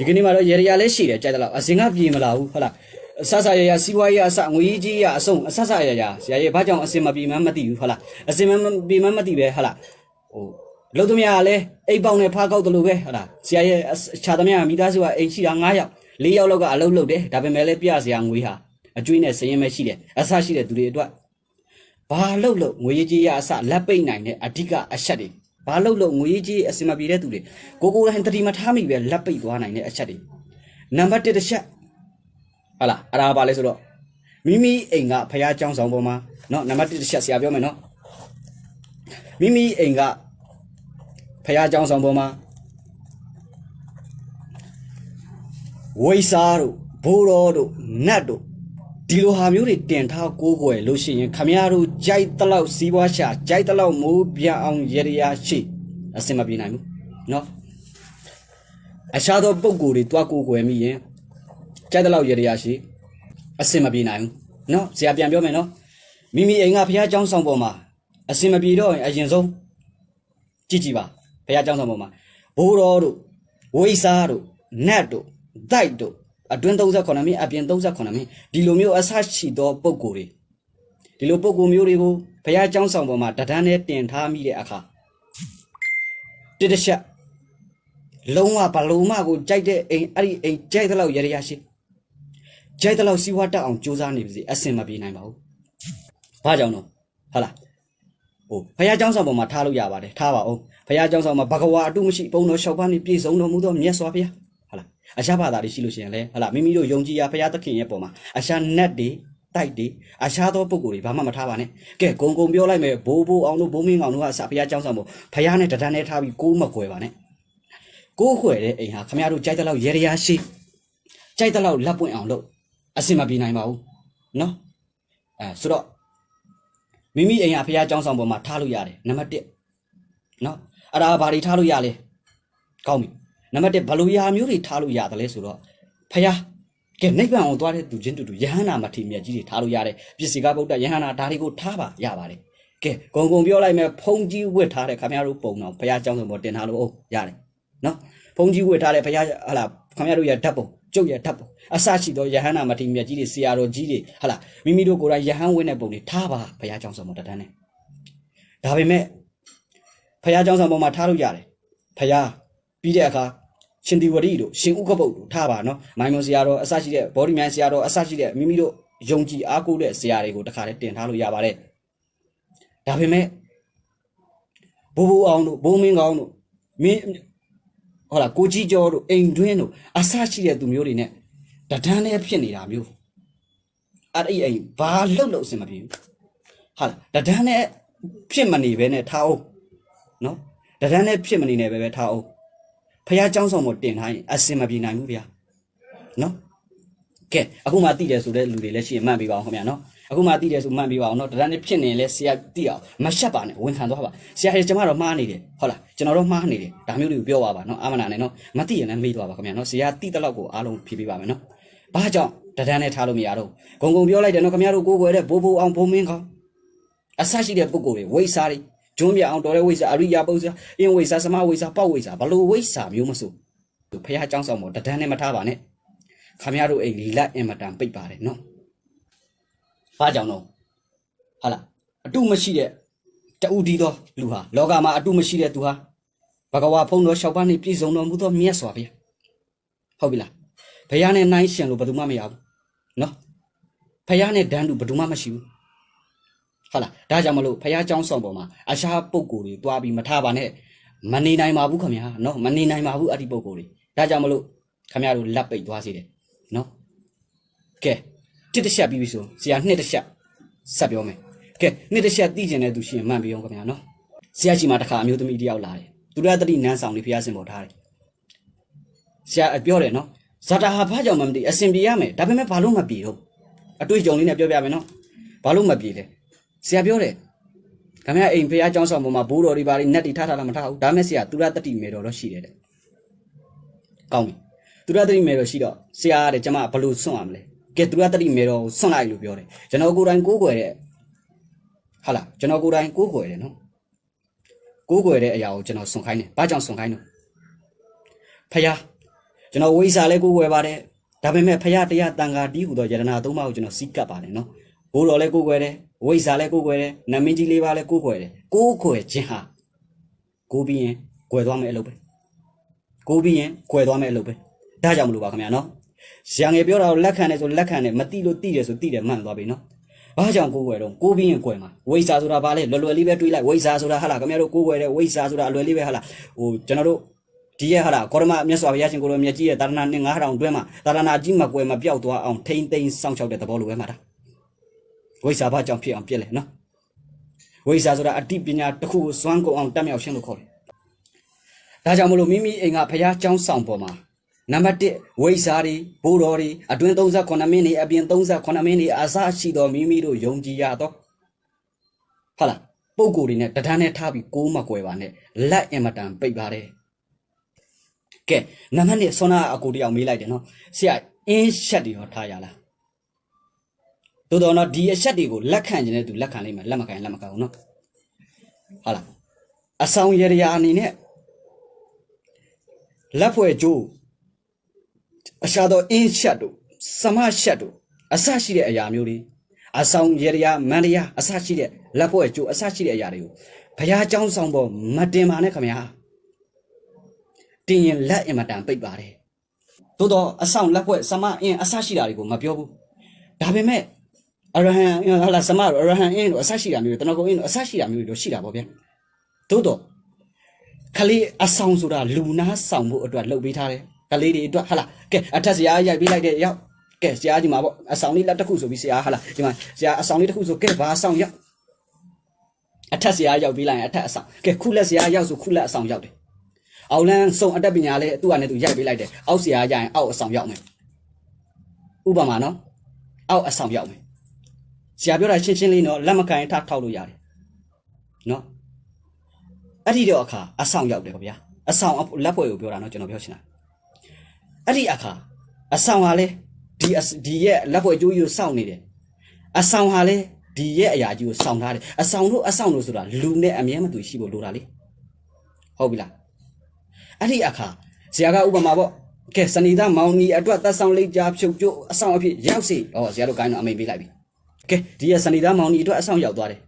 ဒီကနေ့မှာတော့ရေရရလည်းရှိတယ်ကြိုက်တယ်လို့အစင်ကပြေမလာဘူးဟုတ်လားအဆဆရရစီးပွားရေးအစငွေကြီးရအစုံအဆဆရရဆရာကြီးဘာကြောင့်အစင်မပြေမှန်းမသိဘူးဟုတ်လားအစင်မပြေမှန်းမသိပဲဟုတ်လားဟိုလုံးသမျှကလည်းအိတ်ပေါက်နဲ့ဖားကောက်တယ်လို့ပဲဟုတ်လားဆရာရဲ့ခြာသမျှမိသားစုကအိမ်ရှိတာ9ယောက်4ယောက်လောက်ကအလုပ်လုပ်တယ်ဒါပေမဲ့လည်းပြဆရာငွေဟာအကျွေးနဲ့စရင်ပဲရှိတယ်အဆရှိတဲ့သူတွေအတွက်ဘာလုပ်လို့ငွေကြီးရအစလက်ပိတ်နိုင်တဲ့အဓိကအချက်တွေ ဘာလုပ်လို့ငွေကြီးအစင်မပြေတဲ့သူတွေကိုကိုယ်တိုင်တတိမထားမိပဲလက်ပိတ်သွားနိုင်တဲ့အချက်တွေနံပါတ်1တစ်ချက်ဟုတ်လားအဲ့ဒါဘာလဲဆိုတော့မိမိအိမ်ကဖះเจ้าဆောင်ပေါ်မှာเนาะနံပါတ်1တစ်ချက်ဆရာပြောမယ်เนาะမိမိအိမ်ကဖះเจ้าဆောင်ပေါ်မှာဝိစားတို့ဘိုးတော်တို့နတ်တို့ ဒီလိုဟာမျိုးတွေတင်ထားကိုးကွယ်လို့ရှိရင်ခမရတို့ကြိုက်တလောက်စီးပွားရှာကြိုက်တလောက်မိုးပြအောင်ရရရှိအစင်မပြေနိုင်ဘူးเนาะအရှားသောပုံကိုယ်တွေတွားကိုးကွယ်မိရင်ကြိုက်တလောက်ရရရှိအစင်မပြေနိုင်ဘူးเนาะဆရာပြန်ပြောမယ်เนาะမိမိအိမ်ကဖះเจ้าဆောင်ပေါ်မှာအစင်မပြေတော့ရင်အရင်ဆုံးကြည့်ကြည့်ပါဖះเจ้าဆောင်ပေါ်မှာဘိုးတော်တို့ဝိစားတို့နတ်တို့ဒိုက်တို့ အတွင်း38မိနစ်အပြင်38မိနစ်ဒီလိုမျိုးအဆရှိသောပုံကိုယ်တွေဒီလိုပုံကိုယ်မျိုးတွေကိုဘုရားကျောင်းဆောင်ပေါ်မှာတဒန်းနဲ့တင်ထားမိတဲ့အခါတိတချက်လုံးဝဘလုံးမကိုကြိုက်တဲ့အိမ်အဲ့ဒီအိမ်ကြိုက်တဲ့လောက်ရရရှိကြိုက်တဲ့လောက်စီးပွားတက်အောင်ကြိုးစားနေပါစေအစင်မပြေနိုင်ပါဘူးဘာကြောင့်တော့ဟုတ်လားဟိုဘုရားကျောင်းဆောင်ပေါ်မှာထားလို့ရပါတယ်ထားပါဦးဘုရားကျောင်းဆောင်မှာဘဂဝါအတုမရှိပုံတော်လျှောက်ပါးနေပြည့်စုံတော်မူသောမြတ်စွာဘုရားဟုတ်လား အရှားဘာသာတွေရှိလို့ရှိရင်လေဟုတ်လားမိမိတို့ယုံကြည်ရာဘုရားသခင်ရဲ့ပုံမှာအရှားနတ်တွေတိုက်တွေအရှားသောပုံကိုယ်တွေဘာမှမထားပါနဲ့ကဲဂုံဂုံပြောလိုက်မယ်ဘိုးဘိုးအောင်တို့ဘုံမင်းအောင်တို့ကအစာဘုရားကျောင်းဆောင်ပေါ်ဘုရားနဲ့တဒန်းနဲ့ထားပြီးကိုးမကွယ်ပါနဲ့ကိုးခွယ်တဲ့အိမ်ဟာခမရတို့ကြိုက်တဲ့လောက်ရေရရရှိကြိုက်တဲ့လောက်လက်ပွင့်အောင်လုပ်အစင်မပြေနိုင်ပါဘူးနော်အဲဆိုတော့မိမိအိမ်ကဘုရားကျောင်းဆောင်ပေါ်မှာထားလို့ရတယ်နံပါတ်1နော်အဲ့ဒါဘာတွေထားလို့ရလဲကောင်းပြီ နံပါတ်1ဘယ်လိုရာမျိုးတွေထားလို့ရတယ်လဲဆိုတော့ဖះကဲနိဗ္ဗာန်ကိုသွားတဲ့သူချင်းတူတူယဟန္တာမထေမြတ်ကြီးတွေထားလို့ရတယ်ပစ္စည်းကဗုဒ္ဓယဟန္တာဒါတွေကိုထားပါရပါတယ်ကဲဂုံဂုံပြောလိုက်မယ်ဖုံကြီးဝတ်ထားတဲ့ခင်ဗျားတို့ပုံတော့ဘုရားကျောင်းဆောင်ပေါ်တင်ထားလို့ဟုတ်ရတယ်နော်ဖုံကြီးဝတ်ထားတဲ့ဘုရားဟလာခင်ဗျားတို့ရဲ့ဓာတ်ပုံကျုပ်ရဲ့ဓာတ်ပုံအစရှိသောယဟန္တာမထေမြတ်ကြီးတွေဆရာတော်ကြီးတွေဟလာမိမိတို့ကိုယ်တိုင်ယဟန်ဝတ်တဲ့ပုံတွေထားပါဘုရားကျောင်းဆောင်ပေါ်တန်းနဲ့ဒါပေမဲ့ဘုရားကျောင်းဆောင်ပေါ်မှာထားလို့ရတယ်ဘုရား ပြီးတဲ့အခါရှင်ဒီဝရီတို့ရှင်ဥက္ကပုတ်တို့ထားပါနော်မိုင်းမွန်ဆရာတော်အစရှိတဲ့ဘောဒီမြိုင်ဆရာတော်အစရှိတဲ့မိမိတို့ယုံကြည်အားကိုးတဲ့ဆရာတွေကိုတခါတည်းတင်ထားလို့ရပါတယ်ဒါပေမဲ့ဘိုးဘိုးအောင်တို့ဘိုးမင်းကောင်းတို့မင်းဟုတ်လားကိုကြီးကျော်တို့အိမ်တွင်းတို့အစရှိတဲ့သူမျိုးတွေနဲ့တဒန်းနဲ့ဖြစ်နေတာမျိုးအဲ့ဒီအိမ်ဘာလှုပ်လို့အဆင်မပြေဘူးဟာတဒန်းနဲ့ဖြစ်မနေပဲနဲ့ထားအောင်နော်တဒန်းနဲ့ဖြစ်မနေနဲ့ပဲပဲထားအောင် ဖះเจ้าဆောင်မတင်ထားရင်အဆင်မပြေနိုင်ဘူးဗျာနော်ကဲအခုမှတိတယ်ဆိုတဲ့လူတွေလည်းရှိရင်မှန်ပေးပါအောင်ခင်ဗျာနော်အခုမှတိတယ်ဆိုမှန်ပေးပါအောင်နော်တဒန်းနဲ့ဖြစ်နေလဲဆရာတိအောင်မရှက်ပါနဲ့ဝန်ခံသွားပါဆရာရဲ့ကျမတော့မှားနေတယ်ဟုတ်လားကျွန်တော်တော့မှားနေတယ်ဒါမျိုးတွေကိုပြောပါပါနော်အာမနာနဲ့နော်မတိရင်လည်းမေးသွားပါခင်ဗျာနော်ဆရာတိတဲ့လောက်ကိုအားလုံးဖြေပေးပါမယ်နော်ဘာကြောင့်တဒန်းနဲ့ထားလို့မရတော့ဂုံဂုံပြောလိုက်တယ်နော်ခင်ဗျားတို့ကိုယ်ွယ်တဲ့ဘိုးဘိုးအောင်ဘုံမင်းကောင်းအဆရှိတဲ့ပုဂ္ဂိုလ်တွေဝိစားတွေ ဂျွန်းပြအောင်တော်တဲ့ဝိဇ္ဇာအရိယာပုဇ္ဇာအင်းဝိဇ္ဇာသမဝိဇ္ဇာပောက်ဝိဇ္ဇာဘလို့ဝိဇ္ဇာမျိုးမဆိုဘုရားကြောင်းဆောင်ပေါ်တဒန်းနဲ့မထားပါနဲ့ခမရတို့အိမ်လီလက်အင်မတန်ပိတ်ပါတယ်နော်ဘာကြောင့်တော့ဟာလားအတုမရှိတဲ့တူဒီသောလူဟာလောကမှာအတုမရှိတဲ့သူဟာဘဂဝါဖုံတော်လျှောက်ပန်းနေပြည်စုံတော်မူသောမြတ်စွာဘုရားဟုတ်ပြီလားဘုရားနဲ့နိုင်ရှင်လို့ဘယ်သူမှမရဘူးနော်ဘုရားနဲ့ဒန်းတူဘယ်သူမှမရှိဘူး ဟုတ်လားဒါကြောင့်မလို့ဘုရားကျောင်းဆောင်ပေါ်မှာအရှားပုံကိုယ်တွေတွားပြီးမထားပါနဲ့မနေနိုင်ပါဘူးခင်ဗျာနော်မနေနိုင်ပါဘူးအဲ့ဒီပုံကိုယ်တွေဒါကြောင့်မလို့ခင်ဗျားတို့လက်ပိတ်သွားစေတယ်နော်ကဲတစ်တစ်ချက်ပြီးပြီဆိုဆရာနှစ်တစ်ချက်ဆက်ပြောမယ်ကဲနှစ်တစ်ချက်သိကျင်တဲ့သူရှိရင်မှန်ပြီးအောင်ခင်ဗျာနော်ဆရာကြီးမှာတစ်ခါအမျိုးသမီးတစ်ယောက်လာတယ်သူရတတိနန်းဆောင်လေးဖျားစင်ပေါ်ထားတယ်ဆရာပြောတယ်နော်ဇာတာဟာဘာကြောင့်မှမသိအစင်ပြေရမယ်ဒါပေမဲ့ဘာလို့မပြေတော့အတွေ့အကြုံလေးနဲ့ပြောပြမယ်နော်ဘာလို့မပြေလဲ ဆရာပြောတယ်ခင်ဗျာအိမ်ဖះเจ้าဆောင်ပေါ်မှာဘိုးတော်တွေဘာတွေနက်တွေထားထားလားမထားဘူးဒါမဲ့ဆရာသူရတတိမေတော်တော့ရှိတယ်တဲ့ကောင်းပြီသူရတတိမေတော်ရှိတော့ဆရာတဲ့ကျမဘလို့စွန့်ရမလဲကဲသူရတတိမေတော်ကိုစွန့်လိုက်လို့ပြောတယ်ကျွန်တော်ကိုယ်တိုင်ကိုးကွယ်တဲ့ဟာလားကျွန်တော်ကိုယ်တိုင်ကိုးကွယ်တယ်နော်ကိုးကွယ်တဲ့အရာကိုကျွန်တော်စွန့်ခိုင်းတယ်ဘာကြောင့်စွန့်ခိုင်းလို့ဖះ ကျွန်တော်ဝိဇ္ဇာလည်းကိုးကွယ်ပါတယ်ဒါပေမဲ့ဖရာတရားတန်ခါတီးဟူသောယတနာသုံးပါးကိုကျွန်တော်စီးကပ်ပါတယ်နော်ဘိုးတော်လည်းကိုးကွယ်တယ် ဝိဇ္ဇာလည်းကိုးကွယ်တယ်နမင်းကြီးလေးပါလည်းကိုးကွယ်တယ်ကိုးကွယ်ခြင်းဟာကိုးပြီးရင်ကွယ်သွားမယ်အလုပ်ပဲကိုးပြီးရင်ကွယ်သွားမယ်အလုပ်ပဲဒါကြောင့်မလို့ပါခင်ဗျာနော်ဇံငယ်ပြောတာကိုလက်ခံတယ်ဆိုလက်ခံတယ်မတိလို့တိတယ်ဆိုတိတယ်မှန်သွားပြီနော်ဘာကြောင့်ကိုးကွယ်တော့ကိုးပြီးရင်ကွယ်မှာဝိဇ္ဇာဆိုတာဘာလဲလွယ်လွယ်လေးပဲတွေးလိုက်ဝိဇ္ဇာဆိုတာဟာလားခင်ဗျားတို့ကိုးကွယ်တယ်ဝိဇ္ဇာဆိုတာအလွယ်လေးပဲဟာလားဟိုကျွန်တော်တို့ဒီရဲ့ဟာလားကောရမမြတ်စွာဘုရားရှင်ကိုလိုမြတ်ကြီးရဲ့တာရဏနဲ့9000တွဲမှာတာရဏကြီးမကွယ်မပြောက်သွားအောင်ထိမ့်သိမ်းစောင့်ရှောက်တဲ့သဘောလိုပဲမှာတာ ဝိဇ္ဇာဘာကြောင့်ဖြစ်အောင်ပြက်လဲနော်ဝိဇ္ဇာဆိုတာအတိပညာတစ်ခုကိုစွမ်းကုန်အောင်တက်မြောက်ခြင်းလို့ခေါ်တယ်ဒါကြောင့်မလို့မိမိအိမ်ကဘုရားကျောင်းဆောင်ပေါ်မှာနံပါတ်1ဝိဇ္ဇာတွေဘိုးတော်တွေအတွင်း38မိနစ်အပြင်38မိနစ်အစရှိတော်မိမိတို့ယုံကြည်ရတော့ဟုတ်လားပုံကိုယ်တွေနဲ့တဒန်းနဲ့ထားပြီးကိုးမကွယ်ပါနဲ့လက်အင်မတန်ပိတ်ပါတယ်ကဲနံပါတ်1ဆွမ်းနာအကူတယောက်မေးလိုက်တယ်နော်ဆရာအင်းရှက်တွေရောထားရလား သို့တော်နော်ဒီအချက်တွေကိုလက်ခံခြင်းနဲ့သူလက်ခံလိုက်မှာလက်မခံရင်လက်မခံဘူးနော်ဟုတ်လားအဆောင်ရရအနေနဲ့လက်ဖွဲ့ကျိုးအရှာတော်အင်းချက်တို့စမချက်တို့အစရှိတဲ့အရာမျိုးတွေအဆောင်ရရမန္တရအစရှိတဲ့လက်ဖွဲ့ကျိုးအစရှိတဲ့အရာတွေကိုဘုရားကျောင်းဆောင်ပေါ်မတင်ပါနဲ့ခမညာတင်ရင်လက်အင်မတန်ပိတ်ပါတယ်သို့တော့အဆောင်လက်ဖွဲ့စမအင်းအစရှိတာတွေကိုမပြောဘူးဒါပေမဲ့ အရဟံဟာလာစမအရဟံအင်းတို့အဆရှိတာမျိုးတွေတနကုံအင်းတို့အဆရှိတာမျိုးတွေတော့ရှိတာပေါ့ဗျာသို့တော့ခလေးအဆောင်ဆိုတာလူနာဆောင်ဖို့အတွက်လှုပ်ပေးထားတယ်ကလေးတွေအတွက်ဟာလာကဲအထက်ဆရာရိုက်ပေးလိုက်တဲ့ရောက်ကဲဆရာကြီးမှာပေါ့အဆောင်လေးလက်တစ်ခုဆိုပြီးဆရာဟာလာဒီမှာဆရာအဆောင်လေးတစ်ခုဆိုကဲဘာအဆောင်ရောက်အထက်ဆရာရောက်ပြီးလိုက်ရင်အထက်အဆောင်ကဲခုလက်ဆရာရောက်ဆိုခုလက်အဆောင်ရောက်တယ်အောင်လန်းစုံအတက်ပညာလဲသူ့ဟာနဲ့သူရိုက်ပေးလိုက်တယ်အောက်ဆရာရရင်အောက်အဆောင်ရောက်မယ်ဥပမာနော်အောက်အဆောင်ရောက်မယ် ဆရာပြောတာရှင်းရှင်းလေးနော်လက်မကန်ထထောက်လို့ရတယ်နော်အဲ့ဒီတော့အခါအဆောင်ရောက်တယ်ခင်ဗျာအဆောင်လက်ဖွဲ့ကိုပြောတာနော်ကျွန်တော်ပြောချင်တာအဲ့ဒီအခါအဆောင်ဟာလေဒီဒီရဲ့လက်ဖွဲ့ကျိုးကြီးကိုစောင့်နေတယ်အဆောင်ဟာလေဒီရဲ့အရာကြီးကိုစောင့်ထားတယ်အဆောင်တို့အဆောင်တို့ဆိုတာလူနဲ့အမြဲမတူရှိဖို့လိုတာလေဟုတ်ပြီလားအဲ့ဒီအခါဇရာကဥပမာပေါ့ကဲစဏီသားမောင်နီအတွက်သက်ဆောင်လေးကြားဖြုတ်ကျိုးအဆောင်အဖြစ်ရောက်စီဟောဇရာတို့ကိုင်းတော့အမိန်ပေးလိုက်ပြီ ကဲဒီရစဏီသားမောင်နီအတွက်အဆောင်ရောက်သွားတယ်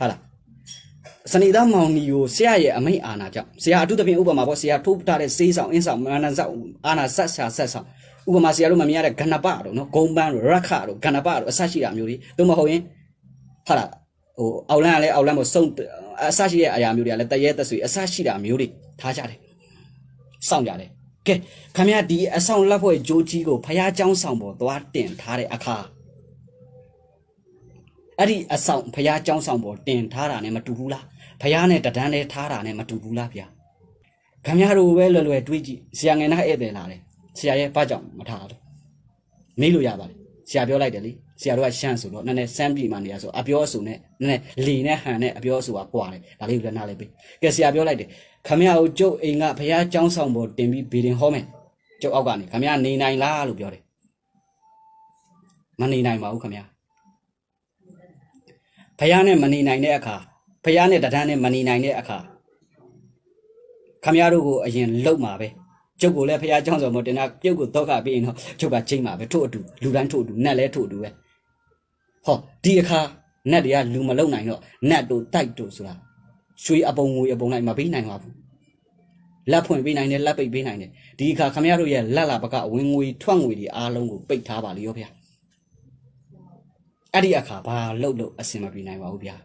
ဟာလားစဏီသားမောင်နီကိုဆရာရဲ့အမိန်အာနာကြောင့်ဆရာအထုသဖြင့်ဥပမာပေါ့ဆရာထိုးထားတဲ့စေးဆောင်အင်းဆောင်မာနန်ဆောင်အာနာဆက်ဆာဆက်ဆောင်ဥပမာဆရာတို့မမြင်ရတဲ့ဂဏပတို့နော်ဂုံပန်းတို့ရခတို့ဂဏပတို့အစရှိတာမျိုးတွေသို့မဟုတ်ရင်ဟာလားဟိုအောက်လန်းကလည်းအောက်လန်းကိုစုံအစရှိတဲ့အရာမျိုးတွေကလည်းတရဲသက်ဆွေအစရှိတာမျိုးတွေထားကြတယ် စောင့်ကြတယ်ကဲခမရဒီအဆောင်လက်ဖွဲ့ဂျိုးကြီးကိုဖះเจ้าဆောင်ပေါ်သွားတင်ထားတဲ့အခါ အဲ့ဒီအဆောင်ဘုရားကြောင်းဆောင်ပေါ်တင်ထားတာနဲ့မတူဘူးလားဘုရားနဲ့တဒန်းနဲ့ထားတာနဲ့မတူဘူးလားဗျာခမရတို့ပဲလွယ်လွယ်တွေးကြည့်ဆရာငယ်နာဧည့်သည်လာတယ်ဆရာရဲ့ဘာကြောင့်မထားလဲမေးလို့ရပါတယ်ဆရာပြောလိုက်တယ်လေဆရာတို့ကရှန့်ဆိုတော့နည်းနည်းစမ်းပြည်မှနေရဆိုအပြောအဆိုနဲ့နည်းနည်းလီနဲ့ဟန်နဲ့အပြောအဆိုကကွာတယ်ဒါလေးကိုလည်းနားလိုက်ပေးကဲဆရာပြောလိုက်တယ်ခမရကိုကျုပ်အိမ်ကဘုရားကြောင်းဆောင်ပေါ်တင်ပြီးဗီရင်ဟောမယ်ကျုပ်အောက်ကနေခမရနေနိုင်လားလို့ပြောတယ်မနေနိုင်ပါဘူးခမရ ဘုရားနဲ့မနေနိုင်တဲ့အခါဘုရားနဲ့တဒန်းနဲ့မနေနိုင်တဲ့အခါခမရတို့ကိုအရင်လှုပ်မှာပဲကျုပ်ကိုလည်းဘုရားကျောင်းဆောင်ပေါ်တင်တာပြုတ်ကိုတော့ကပြီးရင်တော့ကျုပ်ကချိန်မှာပဲထို့အတူလူတိုင်းထို့အတူနတ်လည်းထို့အတူပဲဟောဒီအခါနတ်တွေကလူမလုံနိုင်တော့နတ်တို့တိုက်တို့ဆိုတာရွှေအပုံငွေအပုံလိုက်မပေးနိုင်ပါဘူးလက်ဖွင့်ပေးနိုင်တယ်လက်ပိတ်ပေးနိုင်တယ်ဒီအခါခမရတို့ရဲ့လက်လာပကဝင်ငွေထွက်ငွေတွေအားလုံးကိုပိတ်ထားပါလေရောဗျာ အဲ့ဒီအခါဘာလှုပ်လို့အစင်မပြေနိုင်ပါဘူးဗျာ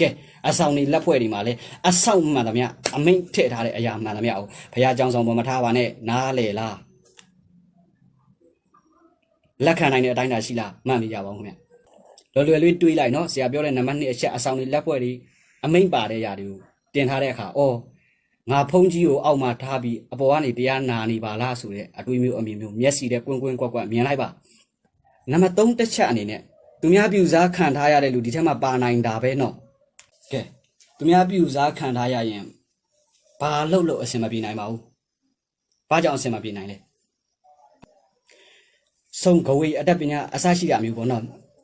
ကဲအဆောင်နေလက်ဖွဲ့တွေမှာလဲအဆောင်မှန်သမျှအမိန့်ထည့်ထားတဲ့အရာမှန်သမျှကိုဘုရားကျောင်းဆောင်ပေါ်မထားပါနဲ့နားလေလားလက်ခံနိုင်တဲ့အတိုင်းသာရှိလားမှန်နေကြပါဦးခင်ဗျလွယ်လွယ်လေးတွေးလိုက်နော်ဆရာပြောတဲ့နံပါတ်2အချက်အဆောင်နေလက်ဖွဲ့တွေအမိန့်ပါတဲ့ຢာတွေကိုတင်ထားတဲ့အခါအော်ငါဖုံးကြီးကိုအောက်မှာထားပြီးအပေါ်ကနေတရားနာနေပါလားဆိုတဲ့အတွေးမျိုးအမြင်မျိုးမျက်စိတဲ့ကွင်းကွင်းကွက်ကွက်မြင်လိုက်ပါနံပါတ်3တစ်ချက်အနေနဲ့ သူများပြူစားခံထားရတဲ့လူဒီထက်မှပါနိုင်တာပဲနော်ကဲသူများပြူစားခံထားရရင်ဘာလို့လို့အဆင်မပြေနိုင်ပါဘူးဘာကြောင့်အဆင်မပြေနိုင်လဲဆုံးကဝေးအတက်ပညာအစရှိတာမျိုးပေါ့နော်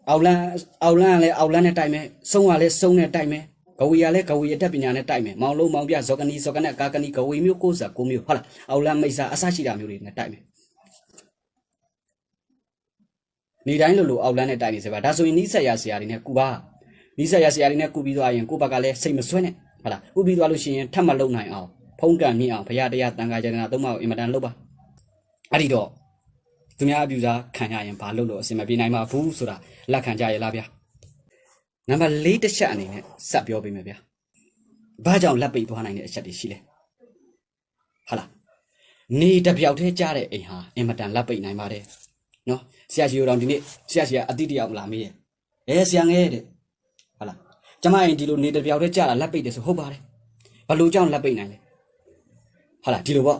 အောက်လန်းအောက်လန်းကလည်းအောက်လန်းနဲ့တိုက်မယ်ဆုံးကလည်းဆုံးနဲ့တိုက်မယ်ကဝေရလဲကဝေအတတ်ပညာနဲ့တိုက်မယ်မောင်လုံးမောင်ပြဇောကနီဇောကနက်ကာကနီကဝေမျိုးကိုးစားကိုမျိုးဟုတ်လားအောက်လမ်းမိတ်စာအစရှိတာမျိုးတွေနဲ့တိုက်မယ် နေတိုင်းလိုလိုအောက်လမ်းနဲ့တိုက်နေစေပါဒါဆိုရင်နီးဆက်ရဆရာတွေနဲ့ကူပါနီးဆက်ရဆရာတွေနဲ့ကူပြီးသွားရင်ကိုယ့်ဘက်ကလည်းစိတ်မဆွဲနဲ့ဟုတ်လားဥပြီးသွားလို့ရှိရင်ထပ်မလုံနိုင်အောင်ဖုံးကံမြင့်အောင်ဘုရားတရားတန်ခါကျန်တာသုံးပါးကိုအင်မတန်လုပ်ပါအဲ့ဒီတော့သူများအပြူစားခံရရင်ဘာလုပ်လို့အစင်မပြေနိုင်မှာဘူးဆိုတာလက်ခံကြရလားဗျာနံပါတ်၄တစ်ချက်အနေနဲ့စပ်ပြောပေးမယ်ဗျာဘာကြောင့်လက်ပိတ်သွားနိုင်တဲ့အချက်တွေရှိလဲဟုတ်လားနေတစ်ပြောက်တည်းကြားတဲ့အိမ်ဟာအင်မတန်လက်ပိတ်နိုင်ပါတယ်နော် ဆရာကြီးတို့တော့ဒီနေ့ဆရာကြီးကအတိတ်တယောက်မလာမေးရဲ့အဲဆရာငယ်တဲ့ဟုတ်လားကျမအိမ်ဒီလိုနေတစ်ပြောက်တည်းကြားတာလက်ပိတ်တယ်ဆိုဟုတ်ပါတယ်ဘလို့ကြောင့်လက်ပိတ်နိုင်လဲဟုတ်လားဒီလိုပေါ့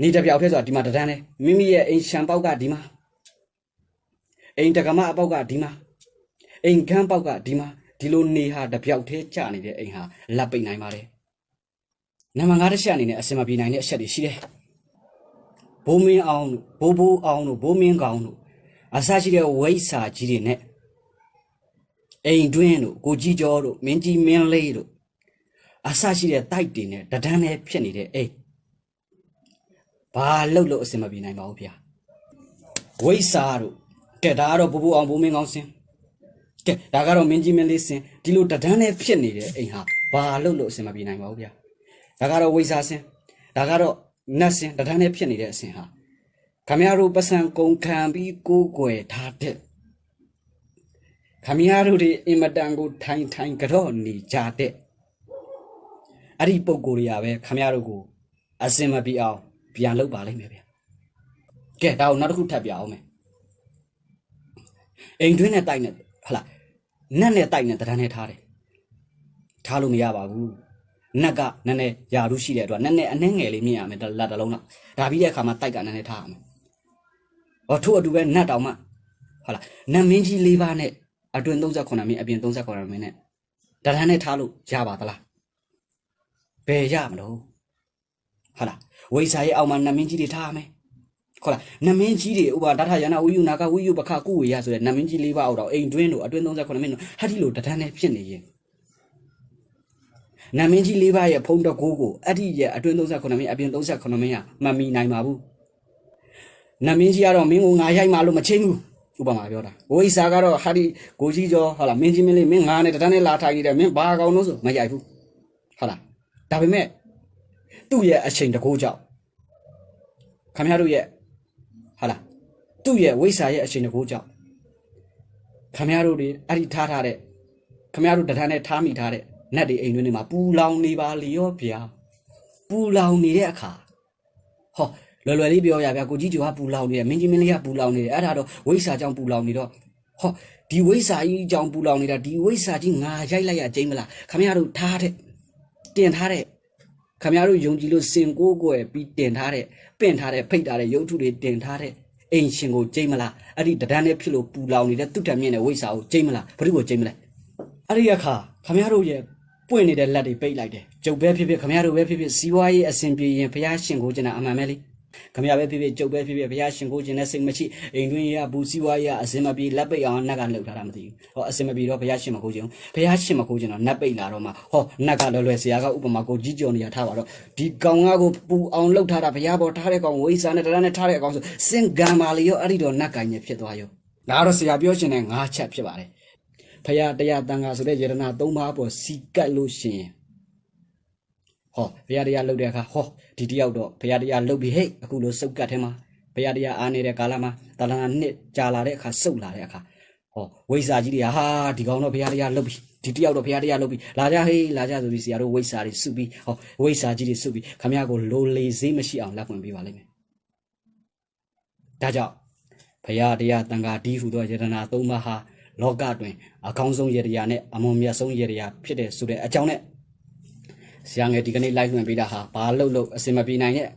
နေတစ်ပြောက်တည်းဆိုတာဒီမှာတန်းတန်းလေမိမိရဲ့အိမ်ရှံပေါက်ကဒီမှာအိမ်တက္ကမအပေါက်ကဒီမှာအိမ်ခမ်းပေါက်ကဒီမှာဒီလိုနေဟာတစ်ပြောက်တည်းကြားနေတဲ့အိမ်ဟာလက်ပိတ်နိုင်ပါတယ်နံပါတ်5တစ်ချက်အနေနဲ့အစင်မပြေနိုင်တဲ့အချက်တွေရှိတယ်ဘိုးမင်းအောင်တို့ဘိုးဘိုးအောင်တို့ဘိုးမင်းကောင်တို့ အစရှိတဲ့ဝိဆာကြီးတွေနဲ့အိမ်တွင်းတို့ကိုကြီးကျော်တို့မင်းကြီးမင်းလေးတို့အစရှိတဲ့တိုက်တွေနဲ့တဒန်းနဲ့ဖြစ်နေတဲ့အိမ်ဘာလို့လို့အစင်မပြေနိုင်ပါဘူးဗျာဝိဆာတို့ကဲဒါကတော့ဘိုးဘိုးအောင်ဘိုးမင်းကောင်စင်ကဲဒါကတော့မင်းကြီးမင်းလေးစင်ဒီလိုတဒန်းနဲ့ဖြစ်နေတဲ့အိမ်ဟာဘာလို့လို့အစင်မပြေနိုင်ပါဘူးဗျာဒါကတော့ဝိဆာစင်ဒါကတော့နတ်စင်တဒန်းနဲ့ဖြစ်နေတဲ့အစင်ဟာ ခမရတို့ပစံကုန်ခံပြီးကိုးကွယ်ထားတဲ့ခမရတို့ဒီအင်မတန်ကိုထိုင်ထိုင်ကြော့နေကြတဲ့အဲ့ဒီပုံကိုယ်တွေကပဲခမရတို့ကိုအစင်မပြေအောင်ပြန်လုပ်ပါလိမ့်မယ်ဗျာကဲဒါကိုနောက်တစ်ခုထပ်ပြအောင်မယ်အိမ်တွင်းနဲ့တိုက်နဲ့ဟလာနတ်နဲ့တိုက်နဲ့တဒန်းနဲ့ထားတယ်ထားလို့မရပါဘူးနတ်ကနည်းနည်းယာရုရှိတဲ့အတွက်နည်းနည်းအနှဲငယ်လေးမြင်ရမယ်လက်တစ်လုံးတော့ဒါပြီးတဲ့အခါမှာတိုက်ကနည်းနည်းထားရမယ် ဟောထို့အတူပဲနတ်တောင်မှဟုတ်လားနတ်မင်းကြီး၄ပါးနဲ့အတွင်38မင်းအပြင်38မင်းနဲ့တဒန်းနဲ့ထားလို့ရပါသလားဘယ်ရမလို့ဟုတ်လားဝိစာရဲ့အောက်မှာနတ်မင်းကြီးတွေထားရမယ်ဟုတ်လားနတ်မင်းကြီးတွေဥပဒါထယနာဝိယုနာကဝိယုပခကုဝေရဆိုတဲ့နတ်မင်းကြီး၄ပါးအောက်တော့အိမ်တွင်းတို့အတွင်38မင်းတို့ဟာဒီလိုတဒန်းနဲ့ဖြစ်နေရင်နတ်မင်းကြီး၄ပါးရဲ့ဖုံးတကိုးကိုအဲ့ဒီရဲ့အတွင်း38မင်းအပြင်38မင်းကမမီနိုင်ပါဘူး နတ်မင်းကြီးကတော့မင်းကိုငါရိုက်မှလို့မချင်းဘူးဥပမာပြောတာဝိစာကတော့ဟာဒီကိုကြီးကျော်ဟုတ်လားမင်းကြီးမင်းလေးမင်းငါနဲ့တန်းနဲ့လာထိုင်နေတယ်မင်းဘာကောင်လို့ဆိုမရိုက်ဘူးဟုတ်လားဒါပေမဲ့သူ့ရဲ့အချိန်တကိုးကြောင့်ခမရတို့ရဲ့ဟုတ်လားသူ့ရဲ့ဝိစာရဲ့အချိန်တကိုးကြောင့်ခမရတို့တွေအဲ့ဒီထားထားတဲ့ခမရတို့တန်းနဲ့ထားမိထားတဲ့နတ်တွေအိမ်တွင်းတွေမှာပူလောင်နေပါလျောဗျာပူလောင်နေတဲ့အခါဟော လွယ်လွယ်လေးပြောရဗျာကိုကြီးကျော်ကပူလောင်နေတယ်မင်းကြီးမင်းလေးကပူလောင်နေတယ်အဲ့ဒါတော့ဝိဆာကြောင့်ပူလောင်နေတော့ဟောဒီဝိဆာကြီးကြောင့်ပူလောင်နေတာဒီဝိဆာကြီးငါရိုက်လိုက်ရကျိမ့်မလားခမရတို့ထားတဲ့တင်ထားတဲ့ခမရတို့ယုံကြည်လို့စင်ကိုးကွယ်ပြီးတင်ထားတဲ့ပင့်ထားတဲ့ဖိတ်ထားတဲ့ရုပ်ထုတွေတင်ထားတဲ့အိမ်ရှင်ကိုကျိမ့်မလားအဲ့ဒီတဒန်းနဲ့ဖြစ်လို့ပူလောင်နေတဲ့တုတ္တမြင့်တဲ့ဝိဆာကိုကျိမ့်မလားဘယ်သူကိုကျိမ့်မလဲအဲ့ဒီအခါခမရတို့ရဲ့ပွင့်နေတဲ့လက်တွေပိတ်လိုက်တယ်ကျုပ်ပဲဖြစ်ဖြစ်ခမရတို့ပဲဖြစ်ဖြစ်စီးပွားရေးအဆင်ပြေရင်ဘုရားရှင်ကိုကျင်တာအမှန်ပဲလေ ခမရပဲဖြစ်ဖြစ်ကျုပ်ပဲဖြစ်ဖြစ်ဘုရားရှင်ကိုကျင်တဲ့စိတ်မရှိအိမ်တွင်းရဘူးစီးပွားရေးအဆင်မပြေလက်ပိတ်အောင်နတ်ကလှုပ်ထားတာမသိဘူးဟောအဆင်မပြေတော့ဘုရားရှင်မကိုကျင်ဘုရားရှင်မကိုကျင်တော့နတ်ပိတ်လာတော့မှဟောနတ်ကလွယ်လွယ်ဆရာကဥပမာကိုကြီးကြော်နေရထားပါတော့ဒီကောင်ကကိုပူအောင်လှုပ်ထားတာဘုရားပေါ်ထားတဲ့ကောင်ဝိစာနဲ့တရားနဲ့ထားတဲ့အကောင်ဆိုစင်ကံပါလေရောအဲ့ဒီတော့နတ်ကင်ညဖြစ်သွားရောဒါကတော့ဆရာပြောရှင်တဲ့ငါးချက်ဖြစ်ပါတယ်ဖရာတရားတန်ခါဆိုတဲ့ယရနာ၃ပါးပေါ်စီကတ်လို့ရှင် ဟောဘုရားတရားလှုပ်တဲ့အခါဟောဒီတယောက်တော့ဘုရားတရားလှုပ်ပြီးဟဲ့အခုလိုစုပ်ကတ်ထဲမှာဘုရားတရားအားနေတဲ့ကာလမှာတလနာနှစ်ကြာလာတဲ့အခါစုပ်လာတဲ့အခါဟောဝိဇ္ဇာကြီးတွေဟာဒီကောင်တော့ဘုရားတရားလှုပ်ပြီးဒီတယောက်တော့ဘုရားတရားလှုပ်ပြီးလာကြဟေးလာကြဆိုပြီးဆရာတို့ဝိဇ္ဇာတွေစုပြီးဟောဝိဇ္ဇာကြီးတွေစုပြီးခမရကိုလိုလေစေးမရှိအောင်လက်ဖွင့်ပေးပါလိမ့်မယ်ဒါကြောင့်ဘုရားတရားတန်ခါဒီဟုသောယရနာသုံးပါးဟာလောကတွင်အကောင်းဆုံးယရနာနဲ့အမွန်မြတ်ဆုံးယရနာဖြစ်တဲ့ဆိုတဲ့အကြောင်းနဲ့ ဆရာငယ်ဒီကနေ့လိုက်လွှင့်ပေးတာဟာဘာလို့လို့အစင်မပြေနိုင်တဲ့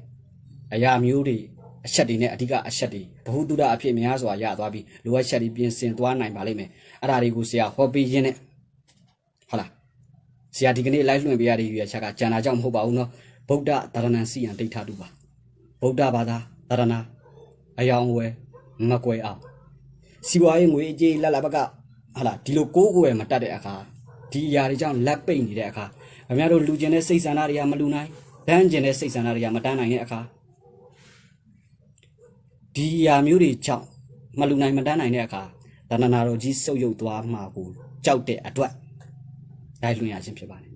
အရာမျိုးတွေအချက်တွေနဲ့အဓိကအချက်တွေဘ ഹു တုဒအဖြစ်များစွာရသွားပြီးလိုအပ်ချက်တွေပြင်ဆင်သွားနိုင်ပါလိမ့်မယ်အဲ့ဒါတွေကိုဆရာဟောပေးရင်းနဲ့ဟုတ်လားဆရာဒီကနေ့လိုက်လွှင့်ပေးရတဲ့ရွေးချက်ကကျန်တာကြောင့်မဟုတ်ပါဘူးနော်ဗုဒ္ဓသာရဏံစီယံဒိဋ္ဌတုပါဗုဒ္ဓဘာသာသာရဏအယောင်ဝယ်မကွယ်အောင်စီပွားရေးငွေအကြေးလက်လာဘက်ကဟာလာဒီလိုကိုးကွယ်မတတ်တဲ့အခါဒဒီအရာတွေကြောင့်လက်ပိတ်နေတဲ့အခါ ခင်ဗျားတို့လူကျင်တဲ့စိတ်ဆန္ဒတွေကမလူနိုင်တန်းကျင်တဲ့စိတ်ဆန္ဒတွေကမတန်းနိုင်တဲ့အခါဒီအရာမျိုးတွေကြောင့်မလူနိုင်မတန်းနိုင်တဲ့အခါတဏ္ဍာတော်ကြီးစုပ်ယုပ်သွားမှာကိုကြောက်တဲ့အတွက်ဒါလွင်ရခြင်းဖြစ်ပါတယ်